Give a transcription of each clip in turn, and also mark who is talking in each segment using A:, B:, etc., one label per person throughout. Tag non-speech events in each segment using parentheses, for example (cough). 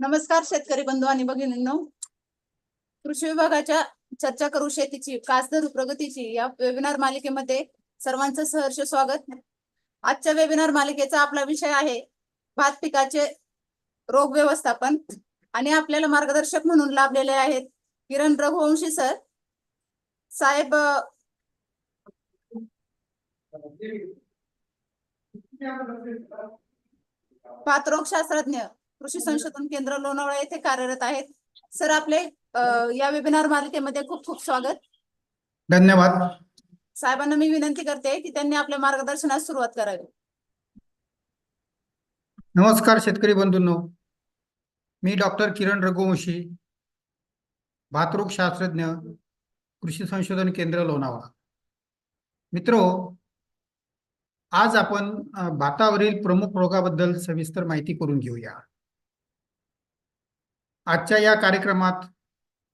A: नमस्कार शेतकरी बंधू आणि भगिनींनो. कृषी विभागाच्या चर्चा करू शेतीची कास धरू प्रगतीची या वेबिनार मालिकेमध्ये सर्वांचं सहर्ष स्वागत. आजच्या वेबिनार मालिकेचा आपला विषय आहे भात पिकाचे रोग व्यवस्थापन आणि आपल्याला मार्गदर्शक म्हणून लाभलेले आहेत किरण रघुवंशी सर. साहेब अ, पात्ररोगशास्त्रज्ञ कृषी संशोधन केंद्र लोणावळा येथे कार्यरत आहेत. सर आपले या वेबिनार मालिकेमध्ये खूप खूप स्वागत.
B: धन्यवाद.
A: साहेबांना मी विनंती करते की त्यांनी आपल्या मार्गदर्शनास सुरुवात करावी.
B: नमस्कार शेतकरी बंधूंनो. मी डॉक्टर किरण रघुवंशी भातरोग शास्त्रज्ञ कृषी संशोधन केंद्र लोणावळा. मित्रो आज आपण भातावरील प्रमुख रोगाबद्दल सविस्तर माहिती करून घेऊया. आजच्या या कार्यक्रमात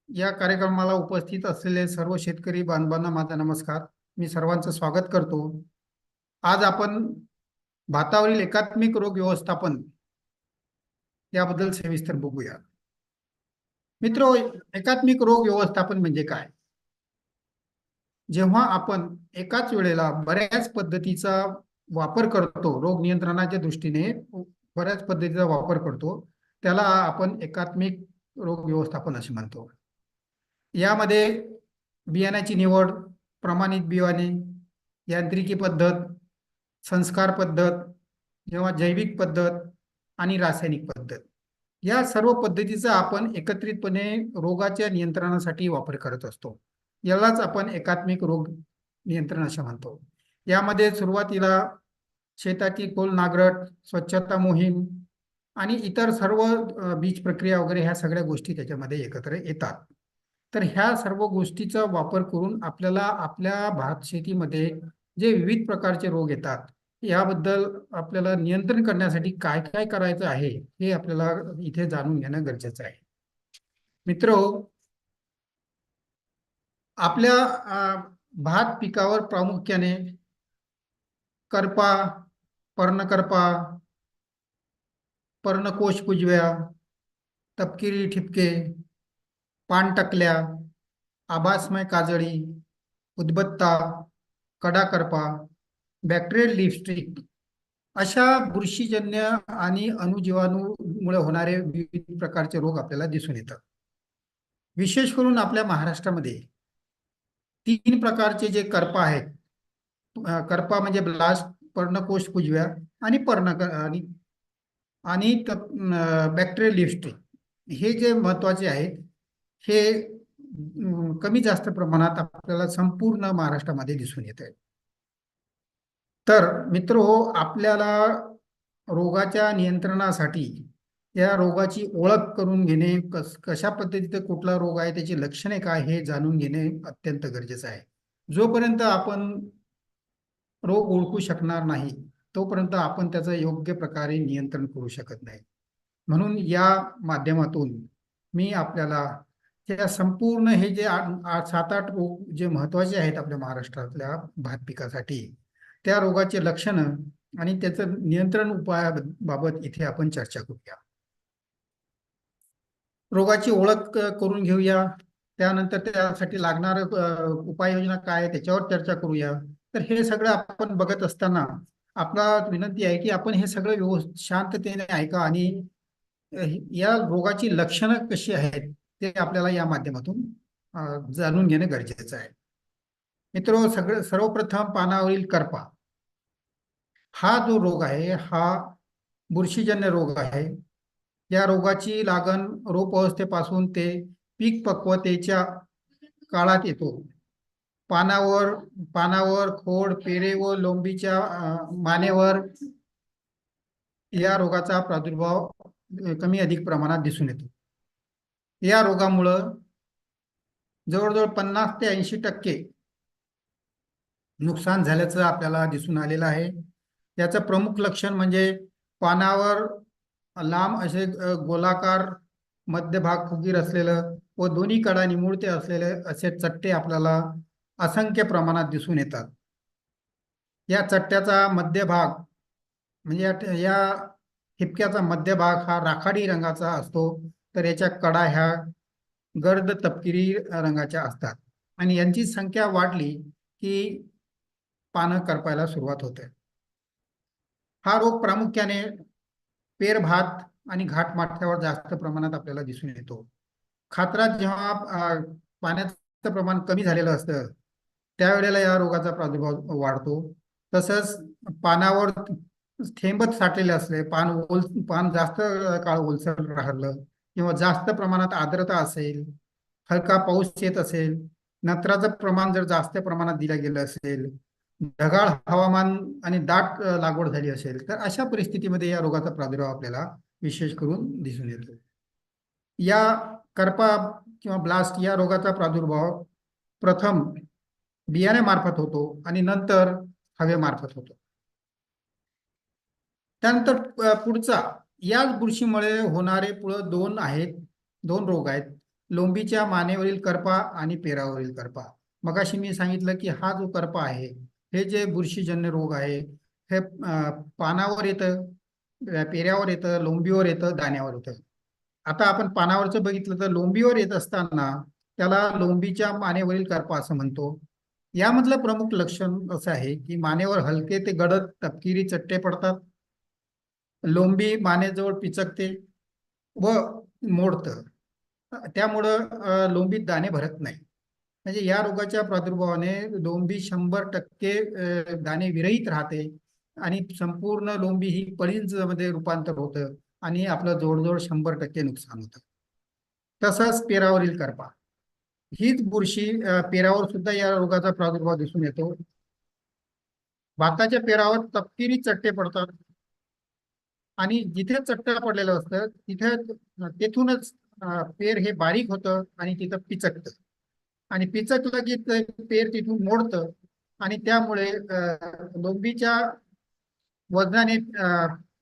B: या कार्यक्रमाला उपस्थित असलेले सर्व शेतकरी बांधवांना माझा नमस्कार. मी सर्वांचं स्वागत करतो. आज आपण भातावरील एकात्मिक रोग व्यवस्थापन याबद्दल सविस्तर बघूया. मित्र एकात्मिक रोग व्यवस्थापन म्हणजे काय? जेव्हा आपण एकाच वेळेला बऱ्याच पद्धतीचा वापर करतो रोग नियंत्रणाच्या दृष्टीने बऱ्याच पद्धतीचा वापर करतो त्याला आपण एकात्मिक रोग व्यवस्थापन असे म्हणतो. यामध्ये बियाण्याची निवड प्रमाणित बियाणे यांत्रिकी पद्धत संस्कार पद्धत जेव्हा जैविक पद्धत आणि रासायनिक पद्धत. या सर्व पद्धतीचा आपण एकत्रितपणे रोगाच्या नियंत्रणासाठी वापर करत असतो. यालाच आपण एकात्मिक रोग नियंत्रण असे म्हणतो. यामध्ये सुरुवातीला शेताची खोल नांगरट स्वच्छता मोहीम आणि इतर सर्व बीज प्रक्रिया वगैरे ह्या सगळ्या गोष्टी त्याच्यामध्ये एकत्र येतात. तर ह्या सर्व गोष्टीचा वापर करून आपल्याला आपल्या भात शेतीमध्ये जे विविध प्रकारचे रोग येतात याबद्दल आपल्याला नियंत्रण करण्यासाठी काय काय करायचं आहे हे आपल्याला इथे जाणून घेणं गरजेचं आहे. मित्र आपल्या भात पिकावर प्रामुख्याने करपा पर्णकरपा पर्णकोश कुजव्या तपकिरी ठिपके पानटकल्या आभासमय काजळी उदबत्ता कडाकरपा बॅक्टेरियल लिपस्टिक अशा बुरशीजन्य आणि अणुजीवाणूमुळे होणारे विविध प्रकारचे रोग आपल्याला दिसून येतात. विशेष करून आपल्या महाराष्ट्रामध्ये तीन प्रकारचे जे करपा आहेत अं, करपा म्हणजे ब्लास्ट पर्णकोश कुजव्या आणि पर्ण आणि आणि बॅक्टेरियल लिपस्टिक हे जे महत्त्वाचे आहेत हे कमी जास्त प्रमाणात आपल्याला संपूर्ण महाराष्ट्रामध्ये दिसून येत आहे तर मित्र हो आपल्याला रोगाच्या नियंत्रणासाठी या रोगाची ओळख करून घेणे कस कशा पद्धतीचे कुठला रोग आहे त्याची लक्षणे काय हे जाणून घेणे अत्यंत गरजेचं आहे. जोपर्यंत आपण रोग ओळखू शकणार नाही तोपर्यंत आपण त्याचं योग्य प्रकारे नियंत्रण करू शकत नाही. म्हणून या माध्यमातून मी आपल्याला त्या संपूर्ण हे जे आठ सात आठ रोग जे महत्त्वाचे आहेत आपल्या महाराष्ट्रातल्या भात पिकासाठी त्या रोगाचे लक्षणं आणि त्याचं नियंत्रण उपायाबाबत इथे आपण चर्चा करूया. रोगाची ओळख करून घेऊया. त्यानंतर त्यासाठी लागणार उपाययोजना काय आहे त्याच्यावर चर्चा करूया. तर हे सगळं आपण बघत असताना आपला विनंती आहे की आपण हे सगळं व्यवस्थित शांततेने ऐका आणि या रोगाची लक्षणं कशी आहेत ते आपल्याला या माध्यमातून जाणून घेणं गरजेचं आहे. मित्र सगळं सर्वप्रथम पानावरील करपा. हा जो रोग आहे हा बुरशीजन्य रोग आहे या रोगाची लागण रोप अवस्थेपासून ते पीक पक्वतेच्या काळात येतो. पानावर पानावर खोड पेरे व लोंबीच्या मानेवर या रोगाचा प्रादुर्भाव कमी अधिक प्रमाणात दिसून येतो. या रोगामुळं जवळजवळ पन्नास ते ऐंशी टक्के नुकसान झाल्याचं आपल्याला दिसून आलेलं आहे. याचं प्रमुख लक्षण म्हणजे पानावर लांब असे गोलाकार मध्यभाग फुगीर असलेलं व दोन्ही कडा निमुळते असलेले असे चट्टे आपल्याला असंख्य प्रमाणात दिसून येतात. या चट्ट्याचा मध्यभाग म्हणजे या या ठिपक्याचा मध्यभाग हा राखाडी रंगाचा असतो तर याच्या कडा ह्या गर्द तपकिरी रंगाच्या असतात. आणि यांची संख्या वाढली की पानं करपायला सुरुवात होते. हा रोग प्रामुख्याने पेर भात आणि घाट माथ्यावर जास्त प्रमाणात आपल्याला दिसून येतो. खात्रात जेव्हा पाण्याचं प्रमाण कमी झालेलं असतं त्यावेळेला या रोगाचा प्रादुर्भाव वाढतो. तसंच पानावर थेंबत साठलेले असले पान ओल पान जास्त काळ ओलसर राहिलं किंवा जास्त प्रमाणात आर्द्रता असेल हलका पाऊस येत असेल नत्राचं प्रमाण जर जास्त प्रमाणात दिलं गेलं असेल ढगाळ हवामान आणि दाट लागवड झाली असेल तर अशा परिस्थितीमध्ये या रोगाचा प्रादुर्भाव आपल्याला विशेष करून दिसून येतो. या करपा किंवा ब्लास्ट या रोगाचा प्रादुर्भाव प्रथम बियाण्यामार्फत होतो आणि नंतर हवेमार्फत होतो. त्यानंतर पुढचा याच बुरशीमुळे होणारे पुढं दोन आहेत दोन रोग आहेत लोंबीच्या मानेवरील करपा आणि पेरावरील करपा. मगाशी मी सांगितलं की हा जो करपा आहे हे जे बुरशीजन्य रोग आहे हे पानावर येतं पेऱ्यावर येतं लोंबीवर येतं दाण्यावर येतं. आता आपण पानावरचं बघितलं तर लोंबीवर येत असताना त्याला लोंबीच्या मानेवरील करपा असं म्हणतो. यामधलं प्रमुख लक्षण असं आहे की मानेवर हलके ते गडद तपकिरी चट्टे पडतात. लोंबी मानेजवळ पिचकते व मोडतं. त्यामुळं लोंबीत दाणे भरत नाही. म्हणजे या रोगाच्या प्रादुर्भावाने लोंबी शंभर टक्के दाणे विरहित राहते आणि संपूर्ण लोंबी ही पळींजमध्ये रूपांतर होतं आणि आपलं जवळजवळ शंभर टक्के नुकसान होतं. तसंच पेरावरील करपा. हीच बुरशी पेरावर सुद्धा या रोगाचा प्रादुर्भाव दिसून येतो. भाताच्या पेरावर तपकिरी चट्टे पडतात. आणि जिथे चट्टा पडलेलं असतं तिथे तेथूनच पेर हे बारीक होतं आणि तिथं पिचकतं. आणि पिचकलं की ते पेर तिथून मोडतं. आणि त्यामुळे लोंबीच्या वजनाने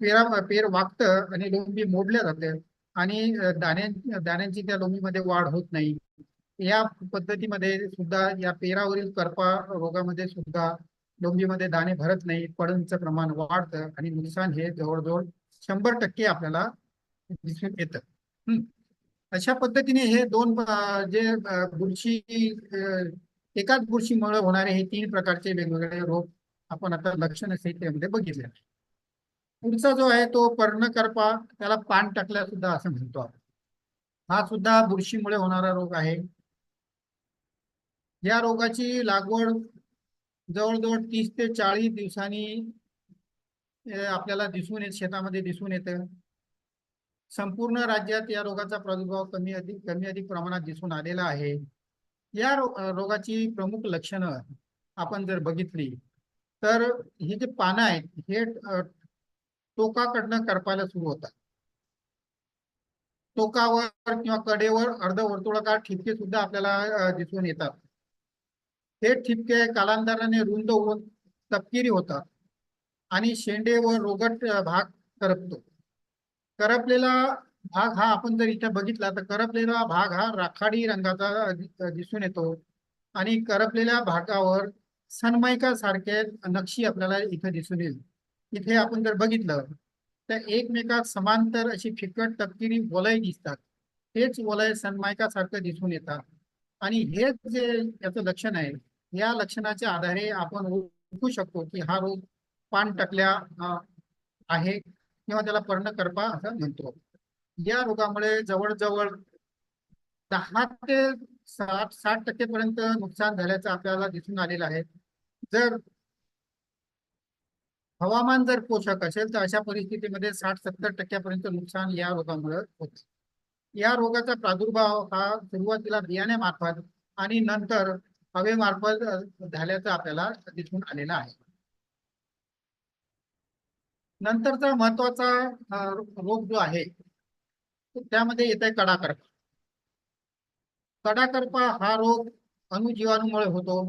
B: पेरा पेर वागतं आणि लोंबी मोडल्या जाते. आणि दाण्या दाण्यांची त्या लोंबीमध्ये वाढ होत नाही. या पद्धतीमध्ये सुद्धा या पेरावरील करपा रोगामध्ये सुद्धा लोंबीमध्ये दाणे भरत नाही पडणचं प्रमाण वाढतं आणि नुकसान हे जवळजवळ शंभर टक्के आपल्याला दिसून येतं. अशा पद्धतीने हे दोन जे बुरशी एकाच बुरशीमुळे होणारे हे तीन प्रकारचे वेगवेगळे रोग आपण आता लक्षण संहितेमध्ये बघितले. पुढचा जो आहे तो पर्णकर्पा त्याला पान टाकल्या सुद्धा असं म्हणतो आपण. हा सुद्धा बुरशीमुळे होणारा रोग आहे. या रोगाची लागवड जवळजवळ तीस ते चाळीस दिवसांनी आपल्याला दिसून येत शेतामध्ये दिसून येतं. संपूर्ण राज्यात या रोगाचा प्रादुर्भाव कमी अधिक कमी अधिक प्रमाणात दिसून आलेला आहे. या रो रोगाची प्रमुख लक्षणं आपण जर बघितली तर ही जे पानं आहेत हे टोकाकडनं करपायला सुरू होतात. टोकावर किंवा कडेवर अर्ध वर्तुळाकार ठिपके सुद्धा आपल्याला दिसून येतात. हे ठिपके कालांतराने रुंद होऊन तपकिरी होतात आणि शेंडे व रोगट भाग करपतो. करपलेला भाग हा आपण जर इथे बघितला तर करपलेला भाग हा राखाडी रंगाचा दिसून येतो. आणि करपलेल्या भागावर सनमायका सारखे नक्षी आपल्याला इथे दिसून येईल. इथे आपण जर बघितलं तर एकमेकात समांतर अशी फिकट तपकिरी वलय दिसतात. हेच वलय सनमायका सारखं दिसून येतात. आणि हेच जे याचं लक्षण आहे या लक्षणाच्या आधारे आपण ओळखू शकतो की हा रोग पान टकल्या आहे किंवा त्याला पर्णकर्पा असं म्हणतो. या रोगामुळे जवळजवळ दहा ते साठ साठ टक्केपर्यंत नुकसान झाल्याचं आपल्याला दिसून आलेलं आहे. जर हवामान जर पोषक असेल तर अशा परिस्थितीमध्ये साठ सत्तर टक्क्यापर्यंत नुकसान या रोगामुळे होते. या रोगाचा प्रादुर्भाव हा सुरुवातीला बियाण्यामार्फत आणि नंतर हवेमार्फत झाल्याचं आपल्याला दिसून आलेलं आहे. नंतरचा महत्त्वाचा रोग जो आहे त्यामध्ये येत आहे कडाकरपा. कडाकरपा हा रोग अणुजीवाणूमुळे होतो.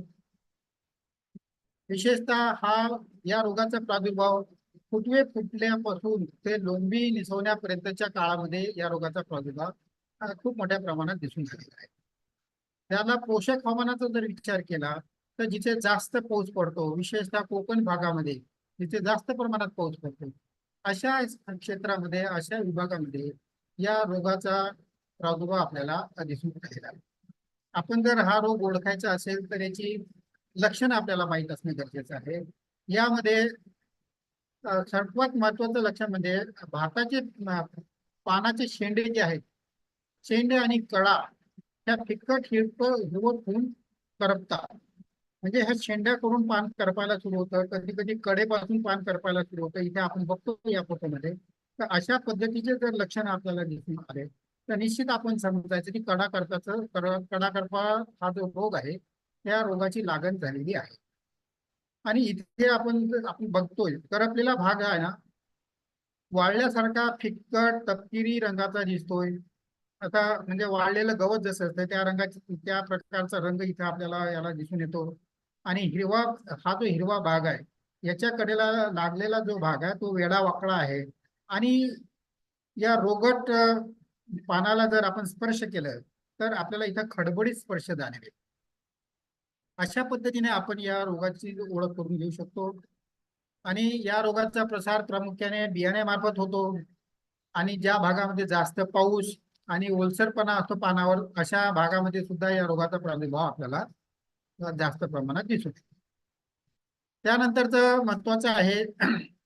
B: विशेषतः हा या रोगाचा प्रादुर्भाव फुटवे फुटल्यापासून ते लोंबी निसवण्यापर्यंतच्या काळामध्ये या रोगाचा प्रादुर्भाव खूप मोठ्या प्रमाणात दिसून आलेला आहे. त्याला पोषक हवामानाचा जर विचार केला तर जिथे जास्त पाऊस पडतो विशेषतः कोकण भागामध्ये तिथे जास्त प्रमाणात पाऊस पडतो अशा क्षेत्रामध्ये अशा विभागामध्ये या रोगाचा प्रादुर्भाव आपल्याला दिसून राहिला. आपण जर हा रोग ओळखायचा असेल तर याची लक्षणं आपल्याला माहीत असणे गरजेचं आहे. यामध्ये सर्वात महत्वाचं लक्षण म्हणजे भाताचे पानाचे शेंडे जे आहेत शेंडे आणि कळा ह्या फिकट हिरप हिरवत होऊन करपतात. म्हणजे ह्या शेंड्या करून पान करपायला सुरू होतं. कधी कधी कडेपासून पान करपायला सुरू होतं. इथे आपण बघतो या फोटोमध्ये. तर अशा पद्धतीचे जर लक्षण आपल्याला दिसून आले तर निश्चित आपण समजायचं की कडा करपाचं कडा करपा हा जो रोग आहे त्या रोगाची लागण झालेली आहे. आणि इथे आपण आपण बघतोय करपलेला भाग आहे ना वाळल्यासारखा फिक्कट तपकिरी रंगाचा दिसतोय. आता म्हणजे वाळलेलं गवत जसं असतं त्या रंगाची त्या प्रकारचा रंग इथे आपल्याला याला दिसून येतो. आणि हिरवा हा जो हिरवा भाग आहे याच्या कडेला लागलेला जो भाग आहे तो वेडा वाकडा आहे. आणि या रोगट पानाला जर आपण स्पर्श केलं तर आपल्याला इथं खडबडीत स्पर्श जाणवेल. अशा पद्धतीने आपण या रोगाची ओळख करून घेऊ शकतो. आणि या रोगाचा प्रसार प्रामुख्याने बियाण्यामार्फत होतो. आणि ज्या भागामध्ये जास्त पाऊस आणि ओलसरपणा असतो पानावर अशा भागामध्ये सुद्धा या रोगाचा प्रादुर्भाव आपल्याला जास्त प्रमाणात दिसू शकतो. त्यानंतरचं महत्वाचं आहे (clears throat)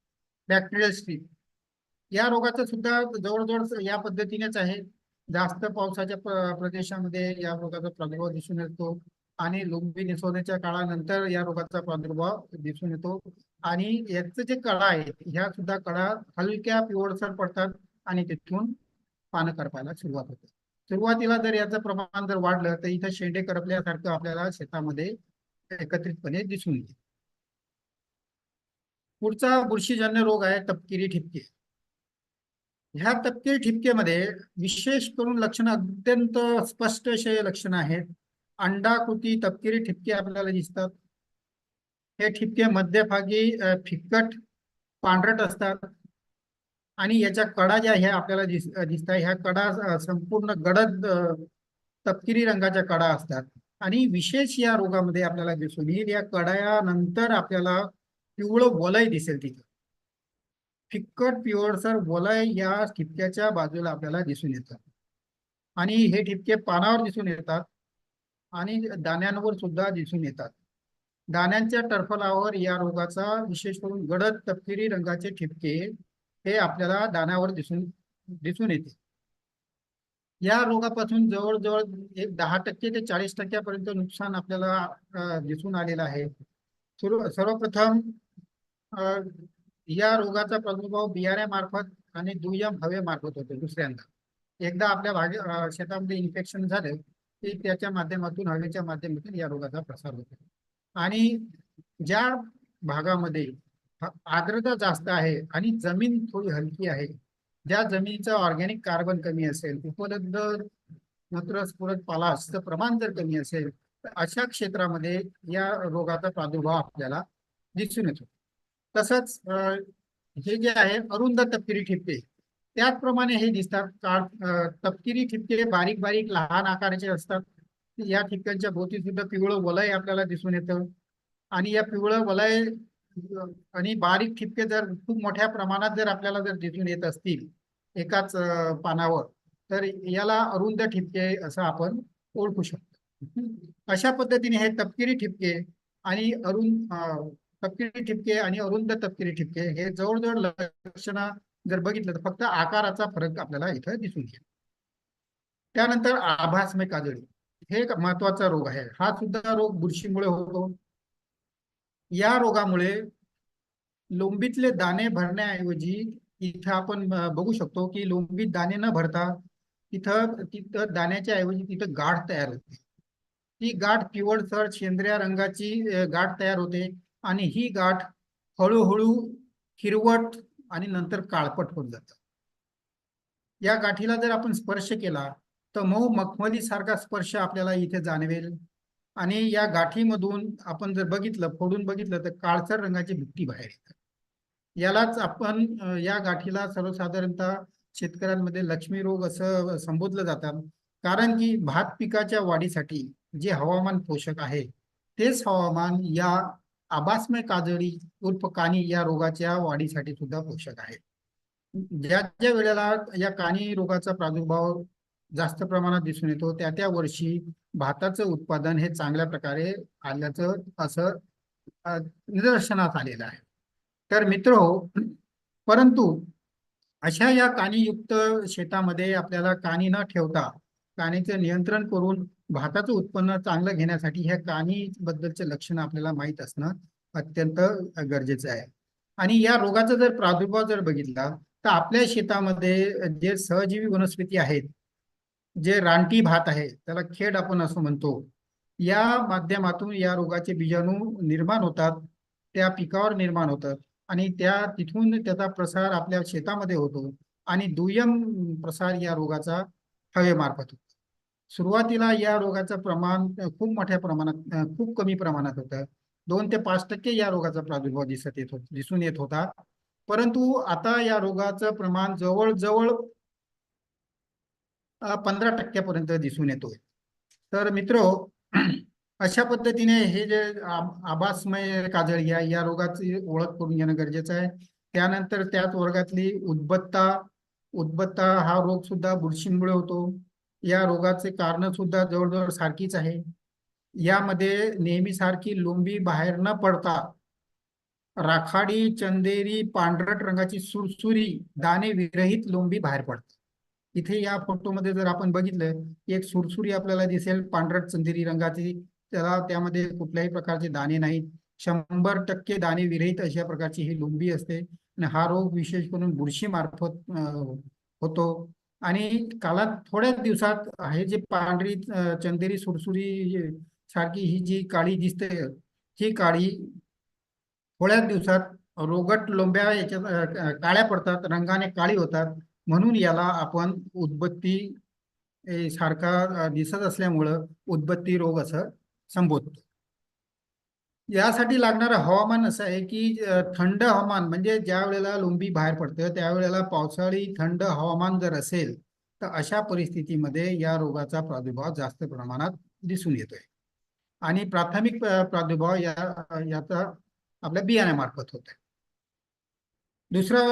B: बॅक्टेरियल स्ट्रीप या रोगाचं सुद्धा जवळजवळ या पद्धतीनेच आहे. जास्त पावसाच्या प्रदेशामध्ये या रोगाचा प्रादुर्भाव दिसून येतो आणि लुंबी निसवण्याच्या काळानंतर या रोगाचा प्रादुर्भाव दिसून येतो. आणि याचं जे कळा आहेत ह्या सुद्धा कळा हलक्या पिवळसर पडतात आणि तिथून पानं करपायला सुरुवात होते. सुरुवातीला जर याचं प्रमाण जर वाढलं तर इथं शेंडे करपल्यासारखं आपल्याला शेतामध्ये एकत्रितपणे दिसून येईल. पुढचा बुरशीजन्य रोग आहे तपकिरी ठिपके. ह्या तपकिरी ठिपकेमध्ये विशेष करून लक्षणं अत्यंत स्पष्ट असे लक्षणं आहेत. अंडाकृती तपकिरी ठिपके आपल्याला दिसतात. हे ठिपके मध्यभागी फिकट पांढरट असतात. आणि याच्या कडा ज्या ह्या आपल्याला दिस दिसतात ह्या कडा संपूर्ण गडद तपकिरी रंगाच्या कडा असतात. आणि विशेष या रोगामध्ये आपल्याला दिसून येईल या कडायानंतर आपल्याला पिवळं वलय दिसेल तिथं. फिक्कट पिवळसर वलय या ठिपक्याच्या बाजूला आपल्याला दिसून येतात आणि हे ठिपके पानावर दिसून येतात आणि दाण्यांवर सुद्धा दिसून येतात. दाण्यांच्या टरफलावर या रोगाचा विशेष करून गडद तपकिरी रंगाचे ठिपके हे आपल्याला दानावर दिसून दिसून येते. या रोगापासून जवळजवळ एक दहा टक्के ते चाळीस टक्क्यापर्यंत नुकसान आपल्याला दिसून आलेलं आहे. सुरू सर्वप्रथम या रोगाचा प्रादुर्भाव बियाण्यामार्फत आणि दुय्यम हवेमार्फत होतो दुसऱ्यांदा. एकदा आपल्या भागे शेतामध्ये इन्फेक्शन झालं की त्याच्या माध्यमातून हवेच्या माध्यमातून या रोगाचा प्रसार होतो. आणि ज्या भागामध्ये आर्द्रता जास्त आहे आणि जमीन थोडी हलकी आहे. ज्या जमिनीचा ऑर्गॅनिक कार्बन कमी असेल उपलब्ध मूत्र स्फुरत प्रमाण जर कमी असेल तर अशा क्षेत्रामध्ये या रोगाचा प्रादुर्भाव आपल्याला दिसून येतो. तसंच हे जे आहे अरुंद तपकिरी ठिपके. त्याचप्रमाणे हे दिसतात. काळ तपकिरी ठिपके बारीक बारीक लहान आकाराचे असतात. या ठिपक्यांच्या भोवती सुद्धा पिवळं वलय आपल्याला दिसून येतं. आणि या पिवळं वलय आणि बारीक ठिपके जर खूप मोठ्या प्रमाणात जर आपल्याला जर दिसून येत असतील एकाच पानावर तर याला अरुंद ठिपके असं आपण ओळखू शकतो. अशा पद्धतीने हे तपकिरी ठिपके आणि अरुंद तपकिरी ठिपके आणि अरुंद तपकिरी ठिपके हे जवळजवळ लक्षणं जर बघितलं तर फक्त आकाराचा फरक आपल्याला इथं दिसून येईल. त्यानंतर आभासमय काजळी हे एक महत्त्वाचा रोग आहे. हा सुद्धा रोग बुरशीमुळे होतो. या रोगामुळे लोंबीतले दाणे भरण्याऐवजी इथं आपण बघू शकतो की लोंबीत दाणे न भरता तिथं तिथं दाण्याच्या ऐवजी तिथं गाठ तयार होते. ती गाठ पिवळसर शेंद्र्या रंगाची गाठ तयार होते आणि ही गाठ हळूहळू हिरवट आणि नंतर काळपट होत जात. या गाठीला जर आपण स्पर्श केला तर मऊ मखमली सारखा स्पर्श आपल्याला इथे जाणवेल. आणि या गाठीमधून आपण जर बघितलं फोडून बघितलं तर काळसर रंगाची भुकटी बाहेर येतात यालाच आपण या गाठीला सर्वसाधारणतः शेतकऱ्यांमध्ये लक्ष्मी रोग असं संबोधलं जातात कारण की भात पिकाच्या वाढीसाठी जे हवामान पोषक आहे तेच हवामान या आभासमय काजळी उर्फ कानी या रोगाच्या वाढीसाठी सुद्धा पोषक आहे. ज्या ज्या वेळेला या कानी रोगाचा प्रादुर्भाव जास्त प्रमाणात दिसून येतो त्या त्या वर्षी भाताचं उत्पादन हे चांगल्या प्रकारे आल्याचं असं निदर्शनात निदर्शनास आलेलं आहे. तर मित्र परंतु अशा या कानीयुक्त शेतामध्ये आपल्याला कानी न ठेवता कानीचं नियंत्रण करून भाताचं उत्पन्न चांगलं घेण्यासाठी ह्या कानी बद्दलचे लक्षणं आपल्याला माहीत असणं अत्यंत गरजेचं आहे. आणि या रोगाचा जर प्रादुर्भाव जर बघितला तर आपल्या शेतामध्ये जे सहजीवी वनस्पती आहेत जे रानटी भात आहे त्याला खेड आपण असं म्हणतो. या माध्यमातून या रोगाचे बीजाणू निर्माण होतात त्या पिकावर निर्माण होतात आणि त्या तिथून त्याचा प्रसार आपल्या शेतामध्ये होतो आणि दुय्यम प्रसार या रोगाचा हवेमार्फत होतो. सुरुवातीला या रोगाचं प्रमाण खूप मोठ्या प्रमाणात खूप कमी प्रमाणात होतं. दोन ते पाच टक्के या रोगाचा प्रादुर्भाव दिसत येत होत दिसून येत होता. परंतु आता या रोगाचं प्रमाण जवळजवळ पंधरा टक्क्यापर्यंत दिसून येतोय. तर मित्र (clears throat) अशा पद्धतीने हे जे आभासमय काजळी आहे या रोगाची ओळख करून घेणं गरजेचं आहे. त्यानंतर त्याच वर्गातली उद्बत्ता उद्बत्ता हा रोग सुद्धा बुरशींमुळे होतो. या रोगाचे कारण सुद्धा जवळजवळ सारखीच आहे. यामध्ये नेहमीसारखी लोंबी बाहेर न पडता राखाडी चंदेरी पांढरट रंगाची सुरसुरी दाणे विरहित लोंबी बाहेर पडते इथे या फोटोमध्ये जर आपण बघितलं एक सुरसुरी आपल्याला दिसेल पांढरट चंदेरी रंगाची. त्याला त्यामध्ये कुठल्याही प्रकारचे दाणे नाहीत. शंभर टक्के दाणे विरहित अशा प्रकारची ही लोंबी असते. आणि हा रोग विशेष करून बुरशी मार्फत होतो. आणि कालात थोड्याच दिवसात हे जे पांढरी चंदेरी सुरसुरी सारखी ही जी काळी दिसते ही काळी थोड्याच दिवसात रोगट लोंब्या याच्यात काळ्या पडतात रंगाने काळी होतात. म्हणून याला आपण उदबत्ती सारखा दिसत असल्यामुळं उदबत्ती रोग असं संबोधतो. यासाठी लागणारं हवामान असं आहे की थंड हवामान म्हणजे ज्या वेळेला लोंबी बाहेर पडतं त्यावेळेला पावसाळी थंड हवामान जर असेल तर अशा परिस्थितीमध्ये या रोगाचा प्रादुर्भाव जास्त प्रमाणात दिसून येतोय. आणि प्राथमिक प्रादुर्भाव या याचा आपल्या बियाण्यामार्फत होत आहे दुसरा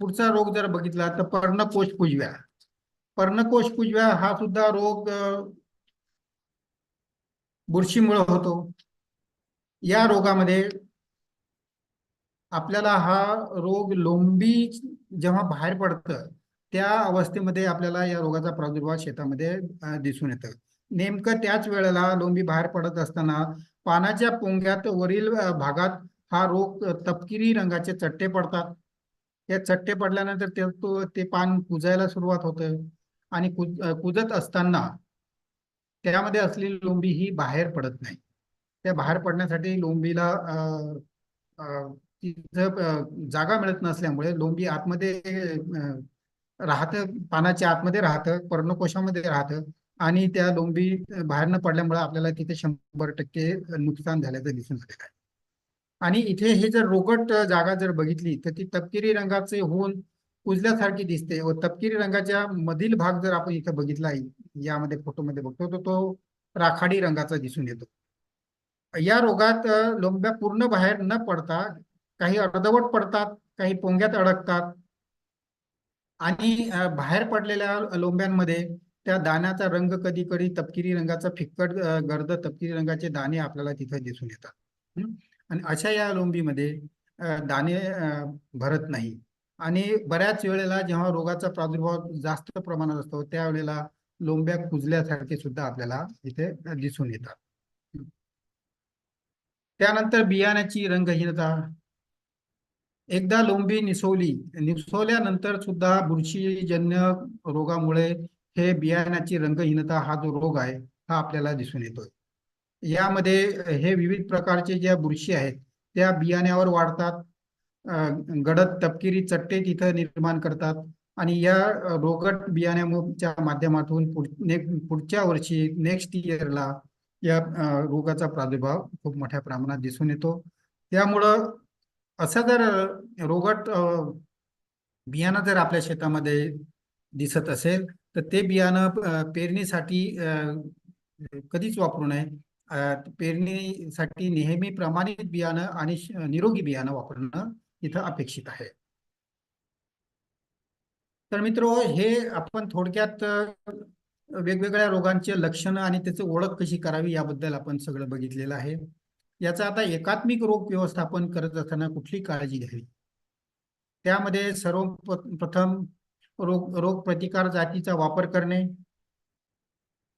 B: पुढचा रोग जर बघितला तर पर्णकोश पुजव्या पर्णकोश पुजव्या हा सुद्धा रोग बुरशीमुळे होतो. या रोगामध्ये आपल्याला हा रोग लोंबी जेव्हा बाहेर पडतं त्या अवस्थेमध्ये आपल्याला या रोगाचा प्रादुर्भाव शेतामध्ये दिसून येतं. नेमकं त्याच वेळेला लोंबी बाहेर पडत असताना पानाच्या पोंग्यात वरील भागात हा रोग तपकिरी रंगाचे चट्टे पडतात. या चट्टे पडल्यानंतर ते तो ते पान कुजायला सुरुवात होते आणि कुज कुजत असताना त्यामध्ये असलेली लोंबी ही बाहेर पडत नाही. त्या बाहेर पडण्यासाठी लोंबीला अ, जागा मिळत नसल्यामुळे लोंबी आतमध्ये राहतं पानाच्या आतमध्ये राहतं पर्णकोशामध्ये राहतं आणि त्या लोंबी बाहेर न पडल्यामुळे आपल्याला तिथे शंभर टक्के नुकसान झाल्याचं दिसून आलेलं आहे आणि इथे हे जर रोगट जागा जर बघितली तर ती तपकिरी रंगाचे होऊन कुजल्यासारखी दिसते. व तपकिरी रंगाच्या मधील भाग जर आपण इथं बघितला यामध्ये फोटोमध्ये बघतो तर तो राखाडी रंगाचा दिसून येतो. या रोगात लोंब्या पूर्ण बाहेर न पडता काही अर्धवट पडतात काही पोंग्यात अडकतात आणि बाहेर पडलेल्या लोंब्यांमध्ये त्या दाण्याचा रंग कधी कधी तपकिरी रंगाचा फिक्कट गर्द तपकिरी रंगाचे दाणे आपल्याला तिथे दिसून येतात. आणि अशा या लोंबीमध्ये दाणे भरत नाही. आणि बऱ्याच वेळेला जेव्हा रोगाचा प्रादुर्भाव जास्त प्रमाणात असतो त्यावेळेला लोंब्या कुजल्यासारखे सुद्धा आपल्याला इथे दिसून येतात. त्यानंतर बियाण्याची रंगहीनता. एकदा लोंबी निसवली निसवल्यानंतर सुद्धा बुरशीजन्य रोगामुळे हे बियाण्याची रंगहीनता हा जो रोग आहे हा आपल्याला दिसून येतोय. यामध्ये हे विविध प्रकारचे ज्या बुरशी आहेत त्या बियाण्यावर वाढतात. गडद तपकिरी चट्टे तिथं निर्माण करतात. आणि या रोगट बियाण्याच्या माध्यमातून पुढच्या वर्षी नेक्स्ट इयरला या रोगाचा प्रादुर्भाव खूप मोठ्या प्रमाणात दिसून येतो. त्यामुळं असं जर रोगट बियाणं जर आपल्या शेतामध्ये दिसत असेल तर ते बियाणं पेरणीसाठी कधीच वापरू नये. पेरणीसाठी नेहमी प्रमाणित बियाणं आणि निरोगी बियाणं वापरणं इथं अपेक्षित आहे. तर मित्र हे आपण थोडक्यात वेगवेगळ्या रोगांचे लक्षणं आणि त्याची ओळख कशी करावी याबद्दल आपण सगळं बघितलेलं आहे. याचं आता एकात्मिक रोग व्यवस्थापन करत असताना कुठली काळजी घ्यावी? त्यामध्ये सर्वप्रथम रोग रोग प्रतिकार जातीचा वापर करणे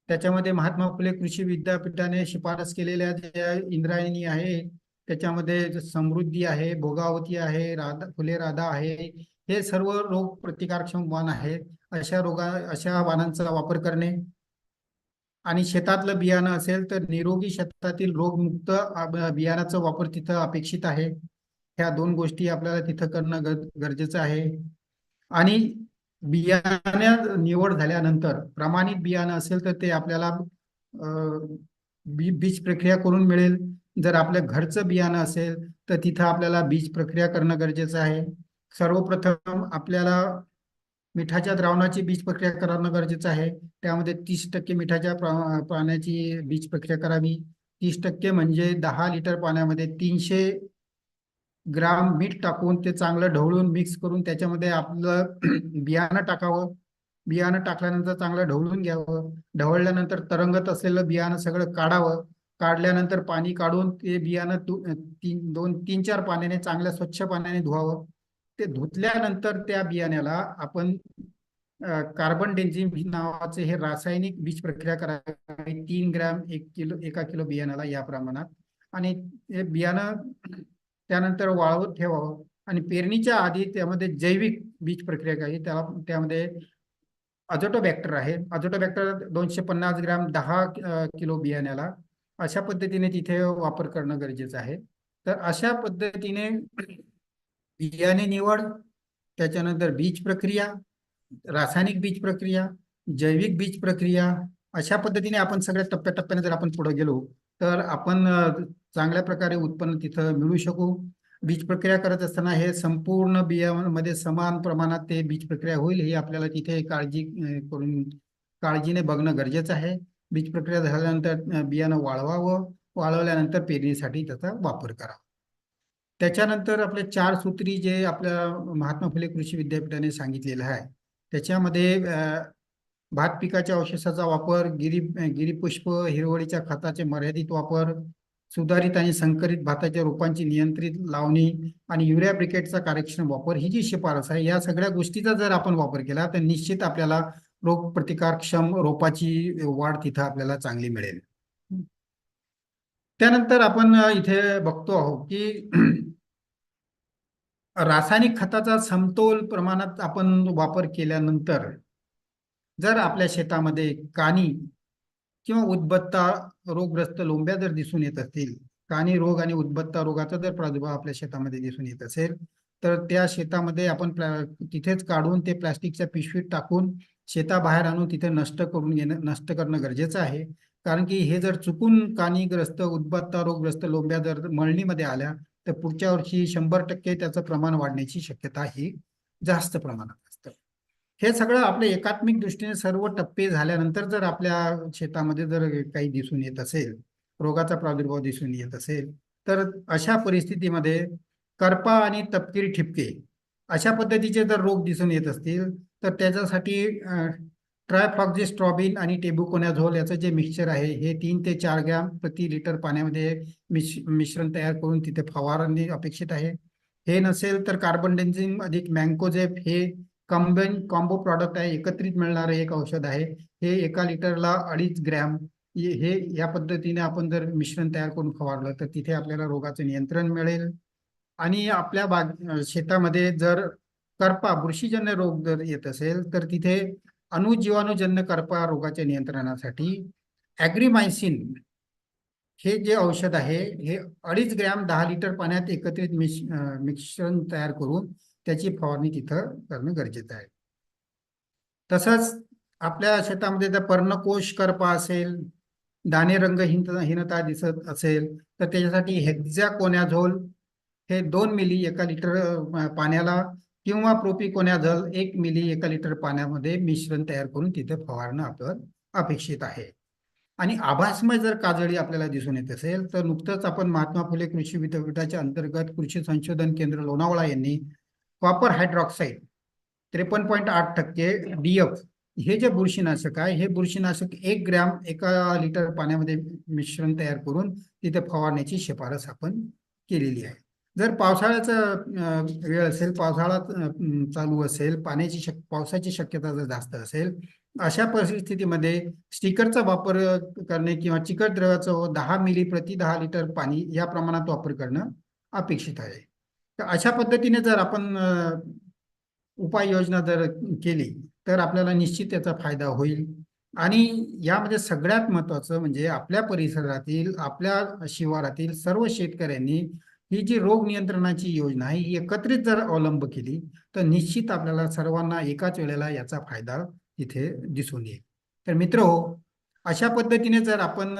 B: त्याच्यामध्ये महात्मा फुले कृषी विद्यापीठाने शिफारस केलेल्या ज्या इंद्रायणी आहे त्याच्यामध्ये समृद्धी आहे भोगावती आहे राधा फुले राधा आहे हे सर्व रोग प्रतिकारक्षम वाण आहेत अशा रोगा अशा वाणांचा वापर करणे. आणि शेतातलं बियाणं असेल तर निरोगी शेतातील रोगमुक्त बियाणाचा वापर तिथं अपेक्षित आहे. ह्या दोन गोष्टी आपल्याला तिथं करणं गर- गरजेचं आहे. आणि बियाण्या निवड झाल्यानंतर प्रमाणित बियाणं असेल तर ते आपल्याला बी बीज प्रक्रिया करून मिळेल. जर आपल्या घरचं बियाणं असेल तर तिथं आपल्याला बीज प्रक्रिया करणं गरजेचं आहे. सर्वप्रथम आपल्याला मिठाच्या द्रावणाची बीज प्रक्रिया करणं गरजेचं आहे. त्यामध्ये तीस टक्के मिठाच्या पाण्याची बीज प्रक्रिया करावी. तीस टक्के म्हणजे दहा लिटर पाण्यामध्ये तीनशे ग्राम मीठ टाकून ते चांगलं ढवळून मिक्स करून त्याच्यामध्ये आपलं (clears throat) बियाणं टाकावं. बियाणं टाकल्यानंतर चांगलं ढवळून घ्यावं. ढवळल्यानंतर तरंगत असलेलं बियाणं सगळं काढावं. काढल्यानंतर पाणी काढून ते बियाणं तीन दोन तीन चार पाण्याने चांगल्या स्वच्छ पाण्याने धुवावं. ते धुतल्यानंतर त्या बियाण्याला आपण कार्बन डेन्झिम नावाचे हे रासायनिक बीज प्रक्रिया करावी. तीन ग्रॅम एक किलो एका किलो बियाण्याला या प्रमाणात. आणि हे बियाणं त्यानंतर वाळवत ठेवावं. आणि पेरणीच्या आधी त्यामध्ये जैविक बीज प्रक्रिया काही त्याला त्यामध्ये अजोटोबॅक्टर आहे. अजोटोबॅक्टर दोनशे पन्नास ग्रॅम दहा किलो बियाण्याला अशा पद्धतीने तिथे वापर करणं गरजेचं आहे. तर अशा पद्धतीने बियाणे निवड त्याच्यानंतर बीज प्रक्रिया रासायनिक बीज प्रक्रिया जैविक बीज प्रक्रिया अशा पद्धतीने आपण सगळ्या टप्प्याटप्प्याने जर आपण पुढे गेलो तर आपण चांगल्या प्रकारे उत्पन्न तिथं मिळू शकू. बीज प्रक्रिया करत असताना हे संपूर्ण बियामध्ये समान प्रमाणात ते बीज प्रक्रिया होईल ही आपल्याला तिथे काळजी करून काळजीने बघणं गरजेचं आहे. बीज प्रक्रिया झाल्यानंतर बियाणं वाळवावं वाळवल्यानंतर पेरणीसाठी त्याचा वापर करावा. त्याच्यानंतर आपले चार सूत्री जे आपल्या महात्मा फुले कृषी विद्यापीठाने सांगितलेलं आहे. त्याच्यामध्ये भात पिकाच्या अवशेषाचा वापर गिरी गिरीपुष्प हिरवळीच्या खताचे मर्यादित वापर सुधारित आणि संकरित भाताच्या रोपांची नियंत्रित लावणी आणि युरिया ब्रिकेटचा कार्यक्षम वापर ही जी शिफारस आहे या सगळ्या गोष्टीचा जर आपण वापर केला तर निश्चित आपल्याला रोग प्रतिकारक्षम रोपाची वाढ तिथं आपल्याला चांगली मिळेल. त्यानंतर आपण इथे बघतो आहोत की रासायनिक खताचा समतोल प्रमाणात आपण वापर केल्यानंतर जर आपल्या शेतामध्ये कानी किंवा उदबत्ता रोगग्रस्त लोंब्या जर दिसून येत असतील कानी रोग आणि उदबत्ता रोगाचा जर प्रादुर्भाव आपल्या शेतामध्ये दिसून येत असेल तर त्या शेतामध्ये आपण प्ला- तिथेच काढून ते प्लास्टिकच्या पिशवीत टाकून शेताबाहेर आणून तिथे नष्ट करून घेणं नष्ट करणं गरजेचं आहे. कारण की हे जर चुकून कानीग्रस्त उदबत्ता रोगग्रस्त लोंब्या जर मळणीमध्ये आल्या तर पुढच्या वर्षी शंभर टक्के त्याचं प्रमाण वाढण्याची शक्यता ही जास्त प्रमाणात. हे सगळं आपल्या एकात्मिक दृष्टीने सर्व टप्पे झाल्यानंतर जर आपल्या शेतामध्ये जर काही दिसून येत असेल रोगाचा प्रादुर्भाव दिसून येत असेल तर अशा परिस्थितीमध्ये करपा आणि तपकिरी ठिपके अशा पद्धतीचे जर रोग दिसून येत असतील तर त्याच्यासाठी ट्रायफॉक्झिस्ट्रॉबिन आणि टेबुकोनॅझोल याचं जे मिक्सचर आहे हे तीन ते चार ग्रॅम प्रति लिटर पाण्यामध्ये मिश मिश्रण तयार करून तिथे फवारणी अपेक्षित आहे. हे नसेल तर कार्बन डेन्झिन अधिक मँकोजेप हे कंबाईन कॉम्बो प्रॉडक्ट आहे एकत्रित मिळणारं एक औषध आहे. हे एका लिटरला अडीच ग्रॅम हे या पद्धतीने आपण जर मिश्रण तयार करून फवारलं तर तिथे आपल्याला रोगाचं नियंत्रण मिळेल. आणि आपल्या बाग शेतामध्ये जर करपा बुरशीजन्य रोग जर येत असेल तर तिथे अणुजीवाणूजन्य करपा रोगाच्या नियंत्रणासाठी ॲग्रीमायसिन हे जे औषध आहे हे अडीच ग्रॅम दहा लिटर पाण्यात एकत्रित मिश मिश्रण तयार करून त्याची फवारणी तिथं करणं गरजेचं आहे. तसंच आपल्या शेतामध्ये जर पर्णकोश करपा असेल दाणे रंगहीन हीनता दिसत असेल तर त्याच्यासाठी हेक्झॅकोनॅझोल हे दोन मिली एका लिटर पाण्याला किंवा प्रोपिकोनॅझोल एक मिली एका लिटर पाण्यामध्ये मिश्रण तयार करून तिथे फवारणं आपण अपेक्षित आहे. आणि आभासमय जर काजळी आपल्याला दिसून येत असेल तर नुकतंच आपण महात्मा फुले कृषी विद्यापीठाच्या अंतर्गत कृषी संशोधन केंद्र लोणावळा यांनी कॉपर हायड्रॉक्साईड त्रेपन्न पॉईंट आठ टक्के डीएफ हे जे बुरशीनाशक आहे हे बुरशीनाशक एक ग्रॅम एका लिटर पाण्यामध्ये मिश्रण तयार करून तिथे फवारण्याची शिफारस आपण केलेली आहे. जर पावसाळ्याचा वेळ असेल पावसाळा चालू असेल पाण्याची शक पावसाची शक्यता जर जास्त असेल अशा परिस्थितीमध्ये स्टिकरचा वापर करणे किंवा चिकट द्रव्याचं दहा मिली प्रति दहा लिटर पाणी या प्रमाणात वापर करणं अपेक्षित आहे. तर अशा पद्धतीने जर आपण उपाययोजना जर केली तर आपल्याला निश्चित त्याचा फायदा होईल. आणि यामध्ये सगळ्यात महत्त्वाचं म्हणजे आपल्या परिसरातील आपल्या शिवारातील सर्व शेतकऱ्यांनी ही जी रोग नियंत्रणाची योजना आहे ही एकत्रित जर अवलंब केली तर निश्चित आपल्याला सर्वांना एकाच वेळेला याचा फायदा इथे दिसून येईल. तर मित्र हो, अशा पद्धतीने जर आपण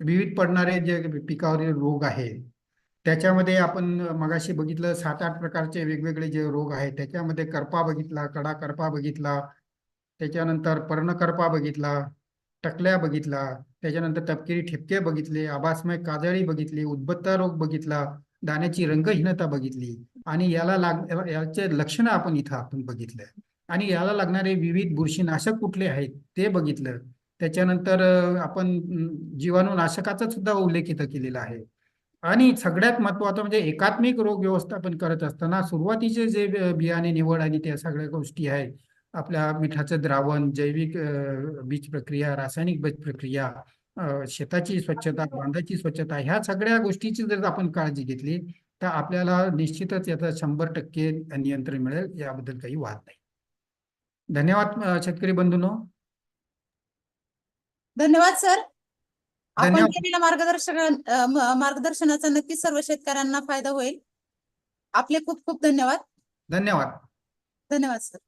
B: विविध पडणारे जे पिकावरील रोग आहेत त्याच्यामध्ये आपण मगाशी बघितलं सात आठ प्रकारचे वेगवेगळे जे रोग आहेत त्याच्यामध्ये करपा बघितला कडा करपा बघितला त्याच्यानंतर पर्णकरपा बघितला टकल्या बघितला त्याच्यानंतर तपकिरी ठिपके बघितले आभासमय काजळी बघितली उद्बत्ता रोग बघितला दाण्याची रंगहीनता बघितली आणि याला लाग याचे लक्षणं आपण इथं आपण बघितलं. आणि याला लागणारे विविध बुरशीनाशक कुठले आहेत ते बघितलं. त्याच्यानंतर आपण जीवाणूनाशकाचा सुद्धा उल्लेख इथं केलेला आहे. आणि सगळ्यात महत्वाचं म्हणजे एकात्मिक रोग व्यवस्थापन करत असताना सुरुवातीचे जे बियाणे निवड आणि त्या सगळ्या गोष्टी आहेत आपल्या मिठाचं द्रावण जैविक बीज प्रक्रिया रासायनिक बीज प्रक्रिया शेताची स्वच्छता बांधाची स्वच्छता ह्या सगळ्या गोष्टीची जर आपण काळजी घेतली तर आपल्याला निश्चितच याचा शंभर टक्के नियंत्रण मिळेल याबद्दल काही वाद नाही. धन्यवाद शेतकरी बंधूनो.
A: धन्यवाद सर. आपण. केलेल्या मार्गदर्शन मार्गदर्शनाचा नक्कीच सर्व शेतकऱ्यांना फायदा होईल. आपले खूप खूप धन्यवाद.
B: धन्यवाद.
A: धन्यवाद सर.